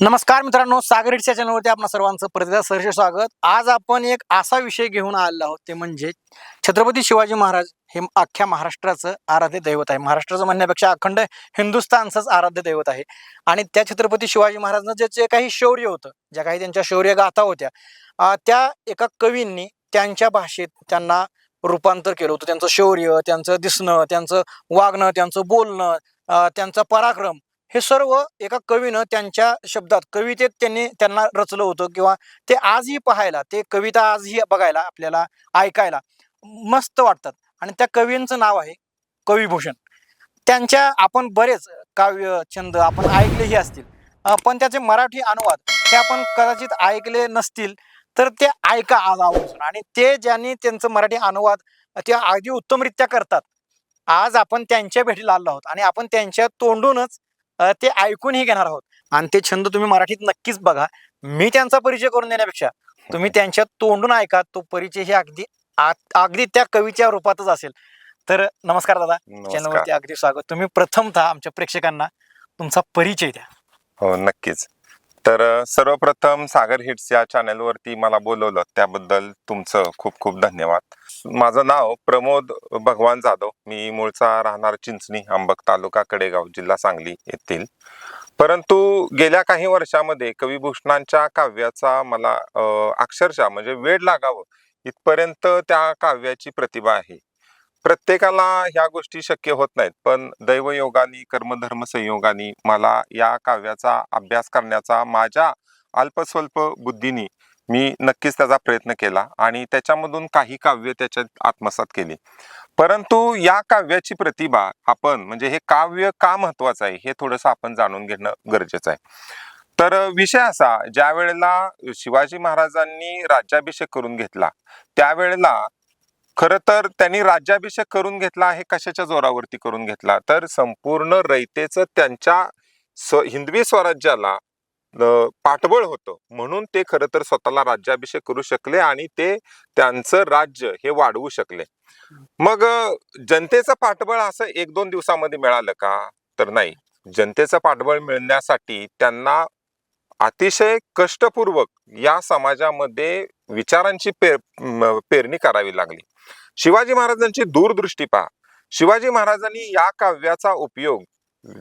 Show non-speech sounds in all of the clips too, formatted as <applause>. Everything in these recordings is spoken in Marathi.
नमस्कार मित्रांनो सागर हिट्स चॅनलवरती आपणा सर्वांचं प्रतिदा सहर्ष स्वागत. आज आपण एक असा विषय घेऊन आलेलो आहोत ते म्हणजे छत्रपती शिवाजी महाराज हे अख्ख्या महाराष्ट्राचं आराध्य दैवत आहे. महाराष्ट्राचं म्हणण्यापेक्षा अखंड हिंदुस्थानचंच आराध्य दैवत आहे. आणि त्या छत्रपती शिवाजी महाराजांचं जे जे काही शौर्य होतं ज्या काही त्यांच्या शौर्य गाथा होत्या त्या एका कवींनी त्यांच्या भाषेत त्यांना रूपांतर केलं होतं. त्यांचं शौर्य त्यांचं दिसणं त्यांचं वागणं त्यांचं बोलणं त्यांचा पराक्रम हे सर्व एका कवीनं त्यांच्या शब्दात कवितेत त्यांनी त्यांना रचलं होतं किंवा ते आजही पाहायला ते कविता आजही बघायला आपल्याला ऐकायला मस्त वाटतात. आणि त्या कवींचं नाव आहे कविभूषण. त्यांच्या आपण बरेच काव्य छंद आपण ऐकलेही असतील. पण त्याचे मराठी अनुवाद हे आपण कदाचित ऐकले नसतील तर ते ऐका आज आवर्जून. आणि ते ज्यांनी त्यांचं मराठी अनुवाद ते अगदी उत्तमरित्या करतात आज आपण त्यांच्या भेटीला आलो आहोत. आणि आपण त्यांच्या तोंडूनच ते ऐकूनही घेणार आहोत. आणि ते छंद तुम्ही मराठीत नक्कीच बघा. मी त्यांचा परिचय करून देण्यापेक्षा तुम्ही त्यांच्या तोंडून ऐका. तो परिचय हे अगदी अगदी त्या कवीच्या रूपातच असेल. तर नमस्कार दादा. चॅनलवरती अगदी स्वागत. तुम्ही प्रथमतः आमच्या प्रेक्षकांना तुमचा परिचय द्या. हो नक्कीच. तर सर्वप्रथम सागर हिट्स या चॅनलवरती मला बोलवलं. त्याबद्दल तुमचं खूप खूप धन्यवाद. माझं नाव प्रमोद भगवान जाधव. मी मूळचा राहणार चिंचणी आंबक तालुका कडेगाव जिल्हा सांगली येथील. परंतु गेल्या काही वर्षामध्ये कविभूषणांच्या काव्याचा मला अक्षरशः म्हणजे वेळ लागावं इथपर्यंत त्या काव्याची प्रतिभा आहे. प्रत्येकाला ह्या गोष्टी शक्य होत नाहीत पण दैवयोगानी कर्मधर्म संयोगानी मला या काव्याचा अभ्यास करण्याचा माझ्या अल्पस्वल्प बुद्धीनी मी नक्कीच त्याचा प्रयत्न केला आणि त्याच्यामधून काही काव्य त्याच्यात आत्मसात केली. परंतु या काव्याची प्रतिभा आपण म्हणजे हे काव्य का महत्वाचं आहे हे थोडंसं आपण जाणून घेणं गरजेचं आहे. तर विषय असा ज्या वेळेला शिवाजी महाराजांनी राज्याभिषेक करून घेतला त्यावेळेला खर तर त्यांनी राज्याभिषेक करून घेतला आहे कशाच्या जोरावरती करून घेतला? तर संपूर्ण रयतेचं त्यांच्या स्व हिंदवी स्वराज्याला पाठबळ होतं. म्हणून ते खरं तर स्वतःला राज्याभिषेक करू शकले आणि ते त्यांचं राज्य हे वाढवू शकले. मग जनतेचं पाठबळ असं एक दोन दिवसामध्ये मिळालं का? तर नाही. जनतेचं पाठबळ मिळण्यासाठी त्यांना अतिशय कष्टपूर्वक या समाजामध्ये विचारांची पेर पेरणी करावी लागली. शिवाजी महाराजांची दूरदृष्टी पहा. शिवाजी महाराजांनी या काव्याचा उपयोग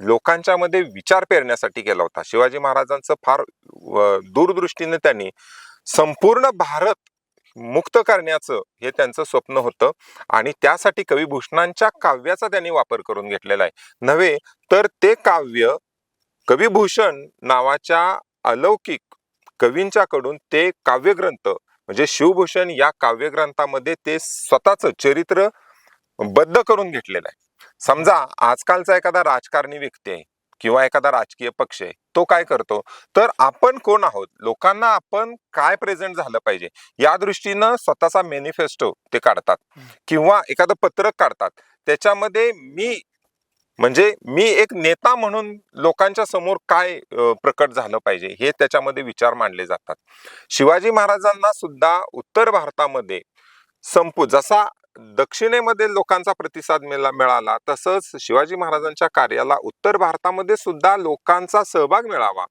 लोकांच्या मध्ये विचार पेरण्यासाठी केला होता. शिवाजी महाराजांचं फार दूरदृष्टीने त्यांनी संपूर्ण भारत मुक्त करण्याचं हे त्यांचं स्वप्न होतं आणि त्यासाठी कविभूषणांच्या काव्याचा त्यांनी वापर करून घेतलेला आहे. नव्हे तर ते काव्य कविभूषण नावाच्या अलौकिक कवींच्याकडून ते काव्यग्रंथ म्हणजे शिवभूषण या काव्यग्रंथामध्ये ते स्वतःच चरित्र बद्ध करून घेतलेलं आहे. समजा आजकालचा एखादा राजकारणी व्यक्ती आहे किंवा एखादा राजकीय पक्ष आहे तो काय करतो? तर आपण कोण आहोत? लोकांना आपण काय प्रेझेंट झालं पाहिजे? या दृष्टीनं स्वतःचा मॅनिफेस्टो ते काढतात. किंवा एखादं पत्रक काढतात. त्याच्यामध्ये मी म्हणजे मी एक नेता म्हणून लोकांच्या समोर काय प्रकट झालं पाहिजे हे त्याच्यामध्ये विचार मांडले जातात. शिवाजी महाराजांना सुद्धा उत्तर भारतामध्ये संपू जसा दक्षिणेमध्ये लोकांचा प्रतिसाद मिळा मिळाला तसंच शिवाजी महाराजांच्या कार्याला उत्तर भारतामध्ये सुद्धा लोकांचा सहभाग मिळावा.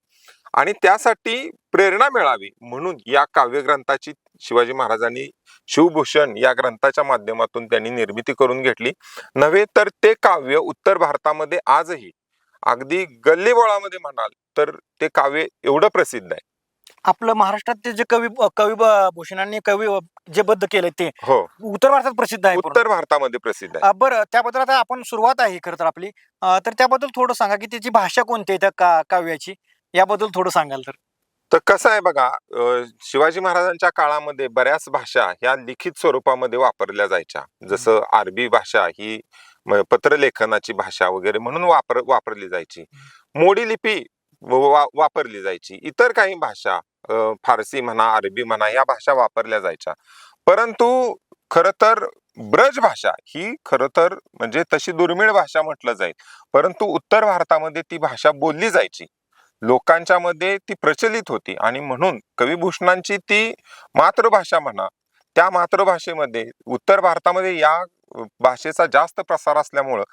आणि त्यासाठी प्रेरणा मिळावी. म्हणून या काव्यग्रंथाची शिवाजी महाराजांनी शिवभूषण या ग्रंथाच्या माध्यमातून त्यांनी निर्मिती करून घेतली. नव्हे तर ते काव्य उत्तर भारतामध्ये आजही अगदी गल्लीबोळामध्ये म्हणाल तर ते काव्य एवढं प्रसिद्ध आहे. आपलं महाराष्ट्रात ते जे कवी कवी भूषणांनी कवी जे बद्ध केले ते हो. उत्तर भारतात प्रसिद्ध आहे. उत्तर भारतामध्ये प्रसिद्ध आहे. बरं त्याबद्दल आता आपण सुरुवात आहे खरं तर आपली. तर त्याबद्दल थोडं सांगा की त्याची भाषा कोणती आहे त्या का काव्याची? याबद्दल थोडं सांगाल तर. तर कसं आहे बघा अ, शिवाजी महाराजांच्या काळामध्ये बऱ्याच भाषा ह्या लिखित स्वरूपामध्ये वापरल्या जायच्या. जसं अरबी भाषा ही म- पत्रलेखनाची भाषा वगैरे म्हणून वापर वापरली जायची. मोडी लिपी व- वा- वापरली जायची. इतर काही भाषा अ, फारसी म्हणा अरबी म्हणा या भाषा वापरल्या जायच्या. परंतु खर तर ब्रज भाषा ही खर तर म्हणजे तशी दुर्मिळ भाषा म्हटलं जाईल. परंतु उत्तर भारतामध्ये ती भाषा बोलली जायची. लोकांच्या मध्ये ती प्रचलित होती. आणि म्हणून कविभूषणांची ती मातृभाषा म्हणा त्या मातृभाषेमध्ये उत्तर भारतामध्ये या भाषेचा जास्त प्रसार असल्यामुळं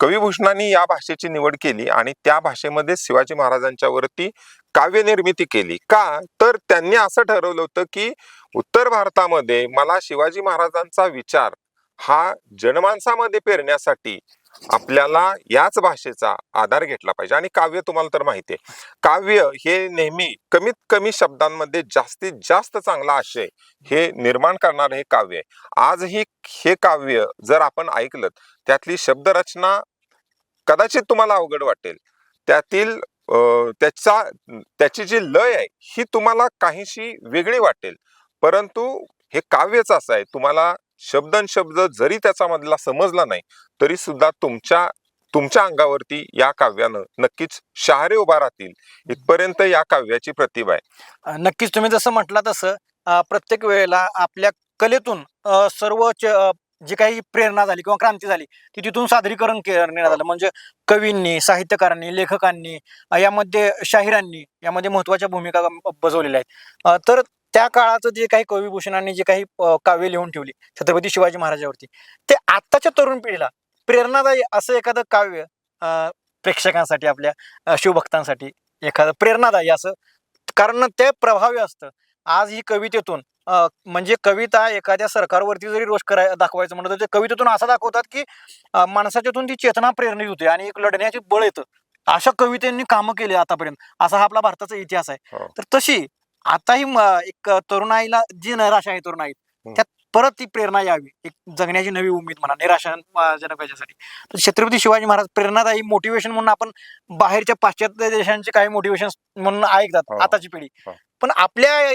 कविभूषणांनी या भाषेची निवड केली आणि त्या भाषेमध्ये शिवाजी महाराजांच्या वरती काव्य निर्मिती केली. का? तर त्यांनी असं ठरवलं होतं की उत्तर भारतामध्ये मला शिवाजी महाराजांचा विचार हा जनमानसामध्ये पेरण्यासाठी आपल्याला याच भाषेचा आधार घेतला पाहिजे. आणि काव्य तुम्हाला तर माहिती आहे. काव्य हे नेहमी कमीत कमी शब्दांमध्ये जास्तीत जास्त चांगला आशय हे निर्माण करणारं हे काव्य आहे. आजही हे काव्य जर आपण ऐकलं त्यातली शब्दरचना कदाचित तुम्हाला अवघड वाटेल. त्यातील त्याचा त्याची जी लय आहे ही तुम्हाला काहीशी वेगळी वाटेल. परंतु हे काव्यच असं आहे. तुम्हाला शब्दन शब्द जरी त्याचा मधला समजला नाही तरी सुद्धा तुमच्या तुमच्या अंगावरती या काव्यानं नक्कीच शहारे उभा राहतील. इथपर्यंत या काव्याची प्रतिभा आहे. नक्कीच तुम्ही जसं म्हटलं तसं प्रत्येक वेळेला आपल्या कलेतून सर्व जी काही प्रेरणा झाली किंवा क्रांती झाली ती तिथून सादरीकरण करण्यात आलं. म्हणजे कवींनी साहित्यकारांनी लेखकांनी यामध्ये शाहिरांनी यामध्ये महत्त्वाच्या भूमिका बजवलेल्या बजावलेल्या आहेत तर त्या काळाचं जे काही कविभूषणांनी जे काही काव्य लिहून ठेवली छत्रपती शिवाजी महाराजावरती ते आत्ताच्या तरुण पिढीला प्रेरणादायी असं एखादं काव्य प्रेक्षकांसाठी आपल्या शिवभक्तांसाठी एखादं प्रेरणादायी असं कारण ते प्रभावी असतं. आज ही कवितेतून अ, म्हणजे कविता एखाद्या सरकारवरती जरी रोष कराय दाखवायचं म्हणलं तर ते कवितेतून असं दाखवतात की माणसाच्यातून ती चेतना प्रेरणित होते आणि एक लढण्याची बळ येतं. अशा कवितेंनी कामं केली आतापर्यंत. असा हा आपला भारताचा इतिहास आहे. हो. तर तशी आताही म- एक तरुणाईला जी निराशा आहे तरुणाईत. त्यात परत ती प्रेरणा यावी एक जगण्याची नवी उमेद म्हणा निराशा अ, जनक याच्यासाठी तर छत्रपती शिवाजी महाराज प्रेरणादायी मोटिवेशन म्हणून आपण बाहेरच्या पाश्चात्य देशांचे काही मोटिवेशन म्हणून ऐकतात हो. आताची पिढी हो. पण आपल्या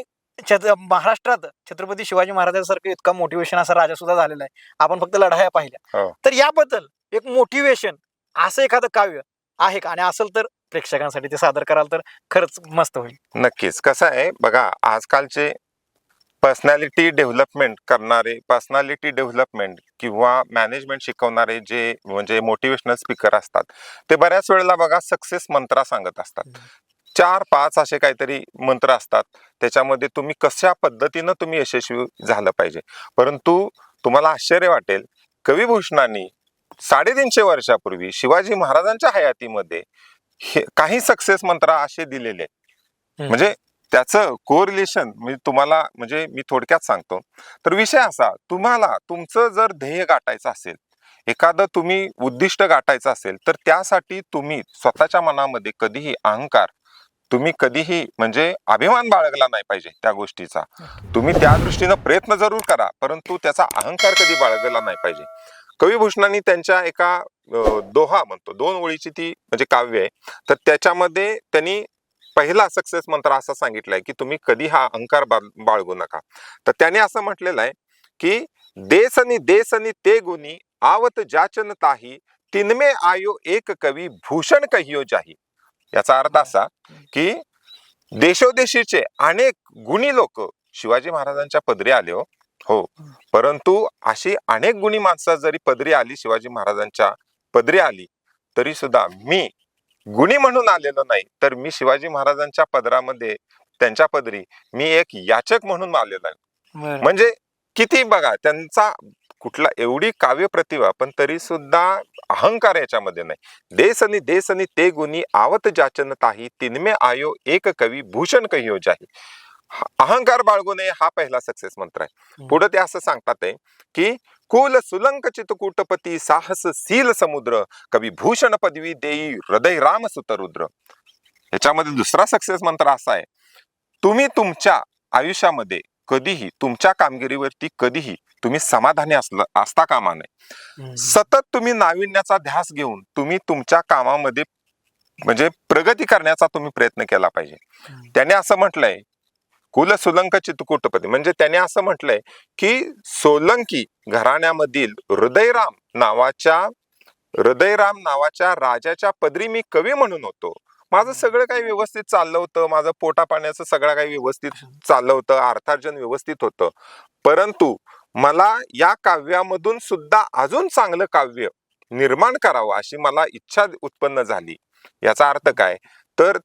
छत्र महाराष्ट्रात छत्रपती शिवाजी महाराजांसारखं इतका मोटिवेशन असा राजा सुद्धा झालेला आहे आपण फक्त लढाया पाहिल्या हो. तर याबद्दल एक मोटिवेशन असं एखादं काव्य आहे का आणि असेल तर प्रेक्षकांसाठी ते सादर कराल तर खरंच मस्त होईल. नक्कीच. कसं आहे बघा आजकालचे पर्सनॅलिटी डेव्हलपमेंट करणारे पर्सनॅलिटी डेव्हलपमेंट किंवा मॅनेजमेंट शिकवणारे जे म्हणजे मोटिवेशनल स्पीकर असतात ते बऱ्याच वेळेला बघा सक्सेस मंत्रा सांगत असतात. चार पाच असे काहीतरी मंत्र असतात त्याच्यामध्ये तुम्ही कशा पद्धतीनं तुम्ही यशस्वी झालं पाहिजे. परंतु तुम्हाला आश्चर्य वाटेल कविभूषणांनी साडेतीनशे वर्षापूर्वी शिवाजी महाराजांच्या हयातीमध्ये हे काही सक्सेस मंत्र असे दिलेले. म्हणजे त्याचं कोरिलेशन मी तुम्हाला म्हणजे मी थोडक्यात सांगतो. तर विषय असा तुम्हाला तुमचं जर ध्येय गाठायचं असेल एखादं तुम्ही उद्दिष्ट गाठायचं असेल तर त्यासाठी तुम्ही स्वतःच्या मनामध्ये कधीही अहंकार तुम्ही कधीही म्हणजे अभिमान बाळगला नाही पाहिजे त्या गोष्टीचा. तुम्ही त्या दृष्टीनं प्रयत्न जरूर करा परंतु त्याचा अहंकार कधी बाळगला नाही पाहिजे. कविभूषणांनी त्यांच्या एका दोहा म्हणतो दोन ओळीची ती म्हणजे काव्य आहे. तर त्याच्यामध्ये त्यांनी पहिला सक्सेस मंत्र असा सांगितलाय की तुम्ही कधी हा अहंकार बाळ- बाळगू नका. तर त्याने असं म्हटलेलं आहे की देसनी देसनी ते गुणी आवत जाचन ताही तिनमे आयो एक कवी भूषण कहियो जाही. याचा अर्थ असा की देशोदेशीचे अनेक गुणी लोक शिवाजी महाराजांच्या पदरी आले हो हो. परंतु अशी अनेक गुणी माणसं जरी पदरी आली शिवाजी महाराजांच्या पदरी आली तरी सुद्धा मी गुणी म्हणून आलेलो नाही. तर मी शिवाजी महाराजांच्या पदरामध्ये त्यांच्या पदरी मी एक याचक म्हणून आलेलो आहे. म्हणजे किती बघा त्यांचा कुठला एवढी काव्य प्रतिभा पण तरी सुद्धा अहंकार याच्यामध्ये नाही. देसनी देसनी ते गुणी आवत जाचन ताही तिनमे आयो एक कवी भूषण कहियो जाही. अहंकार बाळगू नये हा पहिला सक्सेस मंत्र आहे हम्म. पुढे ते असं सांगतात आहे की कुल सुलंक चितकूटपती साहस सील समुद्र कवी भूषण पदवी देई हृदय राम सुतरुद्र ह्याच्यामध्ये दुसरा सक्सेस मंत्र असा आहे तुम्ही तुमच्या आयुष्यामध्ये कधीही तुमच्या कामगिरीवरती कधीही तुम्ही समाधानी असला असता कामा नये. सतत तुम्ही नाविन्याचा ध्यास घेऊन तुम्ही तुमच्या कामामध्ये म्हणजे प्रगती करण्याचा तुम्ही प्रयत्न केला पाहिजे. त्याने असं म्हटलंय कुल सुलंक चितकुटपती म्हणजे त्याने असं म्हटलंय की सोलंकी घराण्यामधील हृदयराम नावाच्या हृदयराम नावाच्या राजाच्या पदरी मी कवी म्हणून होतो. माझं सगळं काही व्यवस्थित चाललं होतं. माझं पोटा पाण्याचं सगळं काही व्यवस्थित चाललं होतं. अर्थार्जन व्यवस्थित होतं. परंतु मला या काव्यामधून सुद्धा अजून चांगलं काव्य निर्माण करावं अशी मला इच्छा उत्पन्न झाली. याचा अर्थ काय? तर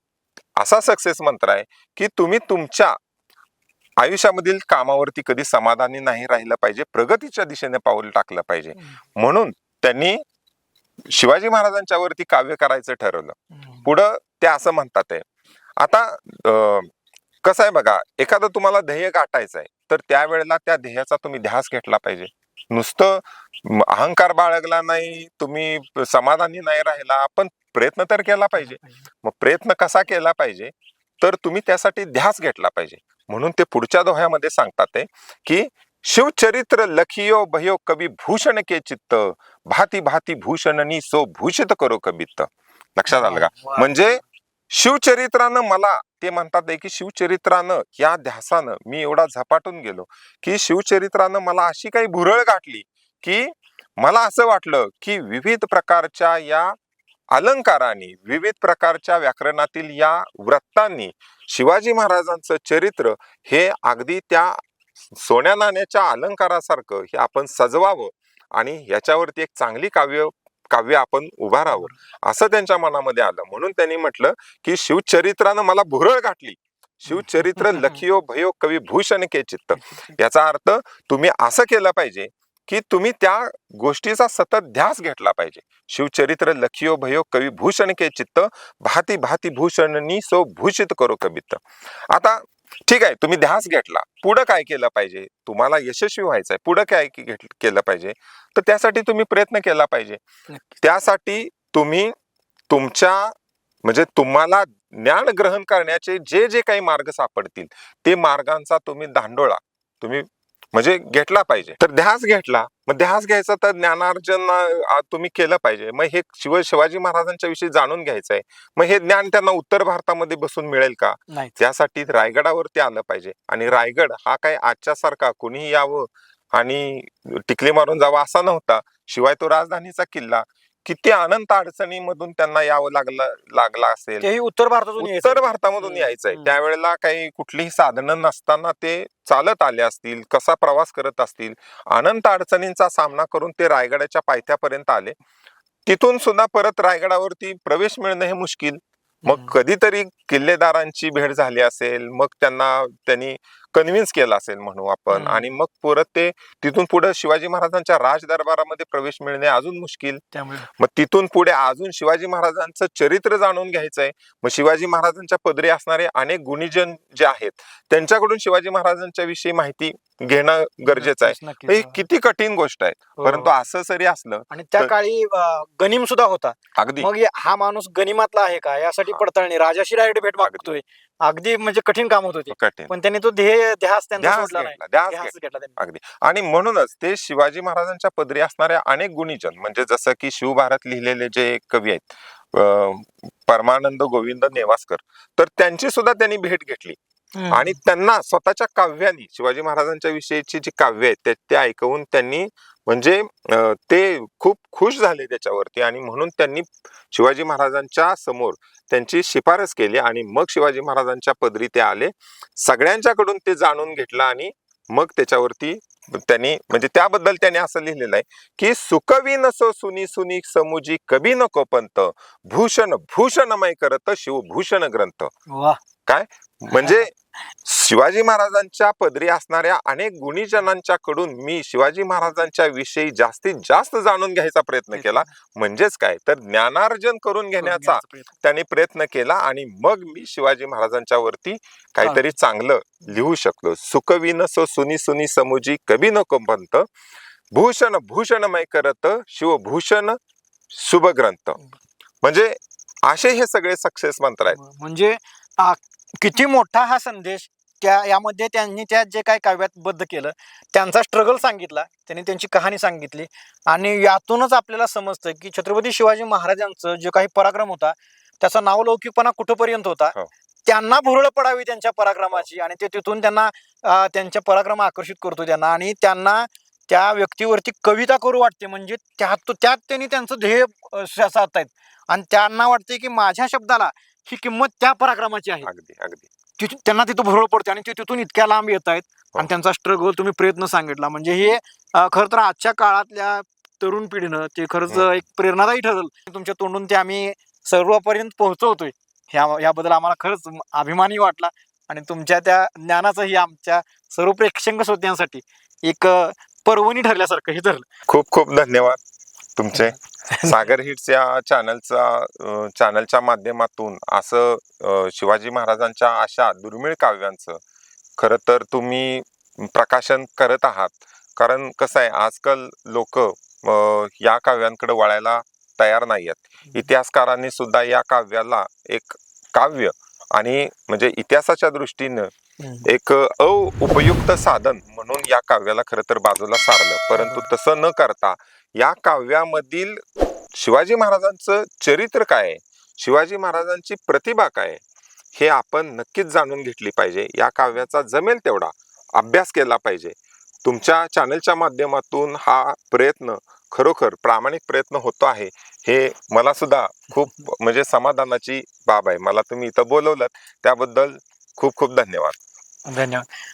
असा सक्सेस मंत्र आहे की तुम्ही तुमच्या आयुष्यामधील कामावरती कधी समाधानी नाही राहिलं पाहिजे प्रगतीच्या दिशेने पाऊल टाकलं पाहिजे. म्हणून त्यांनी शिवाजी महाराजांच्या वरती काव्य करायचं ठरवलं. पुढं ते असं म्हणतात आहे. आता कसं आहे बघा एखादं तुम्हाला ध्येय गाठायचं आहे तर त्यावेळेला त्या ध्येयाचा तुम्ही ध्यास घेतला पाहिजे. नुसतं अहंकार बाळगला नाही तुम्ही समाधानी नाही राहिला पण प्रयत्न तर केला पाहिजे. मग प्रयत्न कसा केला पाहिजे? तर तुम्ही त्यासाठी ध्यास घेतला पाहिजे. म्हणून ते पुढच्या दोह्यामध्ये सांगतात ते की शिवचरित्र लखियो भयो कवी भूषण के चित्त भाती भाती भूषणनी सो भूषित करो कबित्त लक्षात आलं का. म्हणजे शिवचरित्रानं मला ते म्हणतात की शिवचरित्रानं या ध्यासानं मी एवढा झपाटून गेलो की शिवचरित्रानं मला अशी काही भुरळ गाठली की मला असं वाटलं की विविध प्रकारच्या या अलंकारांनी विविध प्रकारच्या व्याकरणातील या वृत्तांनी शिवाजी महाराजांचं चरित्र हे अगदी त्या सोन्या नाण्याच्या अलंकारासारखं हे आपण सजवावं आणि याच्यावरती एक चांगली काव्य काव्य आपण उभारावं असं त्यांच्या मनामध्ये आलं. म्हणून त्यांनी म्हटलं की शिवचरित्रानं मला भुरळ गाठली शिवचरित्र <laughs> लखियो भयो कवी भूषण के चित्त. याचा अर्थ तुम्ही असं केलं पाहिजे की तुम्ही त्या गोष्टीचा सतत ध्यास घेतला पाहिजे. शिवचरित्र लखियो भयो कवी भूषण के चित्त भाती भाती भूषणनी सो भूषित करो कबित्त आता ठीक आहे तुम्ही ध्यास घेतला. पुढं काय केलं पाहिजे? तुम्हाला यशस्वी व्हायचं आहे पुढं काय केलं पाहिजे? तर त्यासाठी तुम्ही प्रयत्न केला पाहिजे. त्यासाठी तुम्ही तुमच्या म्हणजे तुम्हाला ज्ञान ग्रहण करण्याचे जे जे काही मार्ग सापडतील ते मार्गांचा तुम्ही दांडोळा. तुम्ही म्हणजे घेतला पाहिजे. तर ध्यास घेतला. मग ध्यास घ्यायचा तर ज्ञानार्जन तुम्ही केलं पाहिजे. मग हे शिव शिवाजी महाराजांच्या विषयी जाणून घ्यायचं आहे मग हे ज्ञान त्यांना उत्तर भारतामध्ये बसून मिळेल का? त्यासाठी रायगडावरती आलं पाहिजे. आणि रायगड हा काय आजच्या सारखा कुणीही यावं आणि टिकली मारून जावं असा नव्हता. शिवाय तो राजधानीचा किल्ला. किती अनंत अडचणीमधून त्यांना यावं लागलं लागला असेल तेही उत्तर भारतातून. उत्तर भारतामधून यायचंय. त्यावेळेला काही कुठलीही साधनं नसताना ते चालत आले असतील कसा प्रवास करत असतील अनंत अडचणींचा सामना करून ते रायगडाच्या पायथ्यापर्यंत आले तिथून सुद्धा परत रायगडावरती प्रवेश मिळणं हे मुश्किल मग. कधीतरी किल्लेदारांची भेट झाली असेल मग त्यांना त्यांनी कन्व्हिन्स केलं असेल म्हणू आपण. आणि मग परत ते तिथून पुढे शिवाजी महाराजांच्या राज दरबारामध्ये प्रवेश मिळणे अजून मुश्किल. मग तिथून पुढे अजून शिवाजी महाराजांचं चरित्र जाणून घ्यायचंय. मग शिवाजी महाराजांच्या पदरी असणारे अनेक गुणीजन जे आहेत त्यांच्याकडून शिवाजी महाराजांच्या विषयी माहिती घेणं गरजेचं आहे. ही किती कठीण गोष्ट आहे. हो. परंतु असं जरी असलं आणि त्या काळी गनिम सुद्धा होता. अगदी. मग हा माणूस गनिमातला आहे का? यासाठी. पडताळणी. राजाशी डायरेक्ट भेट मागतोय. अगदी म्हणजे कठीण काम होत होते. कठीण. पण त्यांनी तो ध्येय ध्यास त्यांचा ध्यास सोडला नाही. घेतला ध्यास ध्यास घेतला. घेतला त्यांनी. अगदी. आणि म्हणूनच ते शिवाजी महाराजांच्या पदरी असणाऱ्या अनेक गुणीजन म्हणजे जसं की शिवभारत लिहिलेले जे कवी आहेत अं, परमानंद गोविंद नेवासकर तर त्यांची सुद्धा त्यांनी भेट घेतली. आणि त्यांना स्वतःच्या काव्यानी शिवाजी महाराजांच्या विषयीची जी काव्य आहेत ते- ते ऐकवून त्यांनी म्हणजे ते खूप खुश झाले त्याच्यावरती आणि म्हणून त्यांनी शिवाजी महाराजांच्या समोर त्यांची शिफारस केली आणि मग शिवाजी महाराजांच्या पदरी ते आले. सगळ्यांच्याकडून ते जाणून घेतलं आणि मग त्याच्यावरती त्यांनी म्हणजे त्याबद्दल त्यांनी असं लिहिलेलं आहे की सुकवी नसो सुनी सुनी समुजी कवी नको पंत भूषण भूषणमय करत शिवभूषण ग्रंथ. वा म्हणजे शिवाजी महाराजांच्या पदरी असणाऱ्या अनेक गुणीजनांच्या कडून मी शिवाजी महाराजांच्या विषयी जास्तीत जास्त जाणून घ्यायचा प्रयत्न केला. म्हणजेच काय? तर ज्ञानार्जन करून घेण्याचा त्यांनी प्रयत्न केला आणि मग मी शिवाजी महाराजांच्या वरती काहीतरी चांगलं. लिहू शकलो. सुकविन सो सुनी सुनी समुजी कवी नको पंत भूषण भूषणमय करत शिवभूषण शुभ ग्रंथ म्हणजे असे हे सगळे सक्सेस मंत्र आहेत. म्हणजे किती मोठा हा संदेश त्या यामध्ये त्यांनी त्या जे काही काव्यात बद्ध केलं त्यांचा स्ट्रगल सांगितला त्यांनी त्यांची कहाणी सांगितली आणि यातूनच आपल्याला समजतं की छत्रपती शिवाजी महाराजांचं जे काही पराक्रम होता त्याचा नावलौकिकपणा कुठपर्यंत होता हो. त्यांना भुरळ पडावी त्यांच्या पराक्रमाची आणि ते तिथून त्यांना त्यांच्या पराक्रम आकर्षित करतो त्यांना आणि त्यांना त्या व्यक्तीवरती कविता करू वाटते म्हणजे त्यात त्यात त्यांनी त्यांचं ध्येय साधतायत आणि त्यांना वाटते की माझ्या शब्दाला ही किंमत त्या पराक्रमाची आहे. अगदी अगदी. तिथून त्यांना तिथं भुरळ पडते आणि ते तिथून इतक्या लांब येत आहेत हो. आणि त्यांचा स्ट्रगल तुम्ही प्रयत्न सांगितला. म्हणजे हे खरं तर आजच्या काळातल्या तरुण पिढीनं ते खरंच. एक प्रेरणादायी ठरल. तुमच्या तोंडून ते आम्ही सर्वांपर्यंत पोहोचवतोय. ह्या याबद्दल आम्हाला खरंच अभिमानी वाटला आणि तुमच्या त्या ज्ञानाचंही आमच्या सर्व प्रेक्षक श्रोत्यांसाठी एक पर्वणी ठरल्यासारखं हे ठरलं. खूप खूप धन्यवाद. तुमचे <laughs> सागर हिट्स या चॅनलचा चॅनलच्या माध्यमातून असं शिवाजी महाराजांच्या अशा दुर्मिळ काव्यांचं खरं तर तुम्ही प्रकाशन करत आहात. कारण कसं आहे आजकाल लोक या काव्यांकडे वळायला तयार नाही आहेत इतिहासकारांनी सुद्धा या काव्याला एक काव्य आणि म्हणजे इतिहासाच्या दृष्टीनं. एक अउपयुक्त साधन म्हणून या काव्याला खरं तर बाजूला सारलं. परंतु तसं न करता या काव्यामधील शिवाजी महाराजांचं चरित्र काय आहे? शिवाजी महाराजांची प्रतिभा काय आहे? हे आपण नक्कीच जाणून घेतली पाहिजे. या काव्याचा जमेल तेवढा अभ्यास केला पाहिजे. तुमच्या चॅनलच्या माध्यमातून हा प्रयत्न खरोखर प्रामाणिक प्रयत्न होतो आहे. हे मला सुद्धा खूप म्हणजे समाधानाची बाब आहे. मला तुम्ही इथं बोलवलं त्याबद्दल खूप खूप धन्यवाद. धन्यवाद.